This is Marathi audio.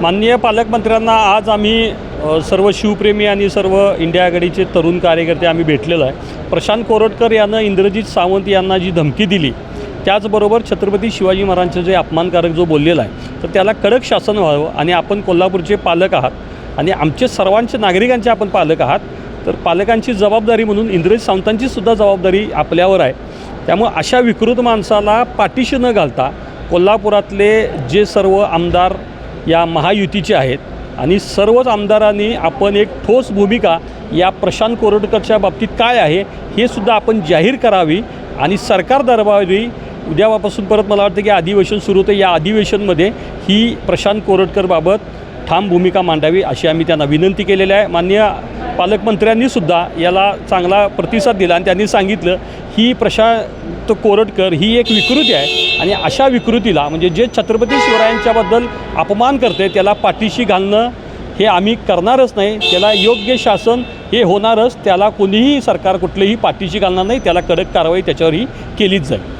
माननीय पालकमंत्र्यांना आज आम्ही सर्व शिवप्रेमी आणि सर्व इंडिया आघाडीचे तरुण कार्यकर्ते आम्ही भेटलेलो आहे. प्रशांत कोरटकर यानं इंद्रजित सावंत यांना जी धमकी दिली त्याचबरोबर छत्रपती शिवाजी महाराजांचं जे अपमानकारक जो बोललेला आहे तर त्याला कडक शासन व्हावं आणि आपण कोल्हापूरचे पालक आहात आणि आमचे सर्वांचे नागरिकांचे आपण पालक आहात तर पालकांची जबाबदारी म्हणून इंद्रजित सावंतांची सुद्धा जबाबदारी आपल्यावर आहे. त्यामुळं अशा विकृत माणसाला पाठीशी न घालता कोल्हापुरातले जे सर्व आमदार या महायुतीचे आहेत आणि सर्वच आमदारांनी आपण एक ठोस भूमिका या प्रशांत कोरटकरच्या बाबतीत काय आहे हे सुद्धा आपण जाहीर करावी आणि सरकार दरबारी उद्यापासून परत मला वाटतं की अधिवेशन सुरू होतं. या अधिवेशनमध्ये ही प्रशांत कोरटकरबाबत ठाम भूमिका मांडावी अशी आम्ही त्यांना विनंती केलेली आहे. मान्य पालकमंत्र्यांनी सुद्धा याला चांगला प्रतिसाद दिला आणि त्यांनी सांगितलं ही प्रशांत कोरटकर ही एक विकृती आहे आणि अशा विकृतीला म्हणजे जे छत्रपती शिवरायांच्याबद्दल अपमान करते त्याला पाठीशी घालणं हे आम्ही करणारच नाही. त्याला योग्य शासन हे होणारच. त्याला कोणीही सरकार कुठलंही पाठीशी घालणार नाही. त्याला कडक कारवाई त्याच्यावरही केलीच जाईल.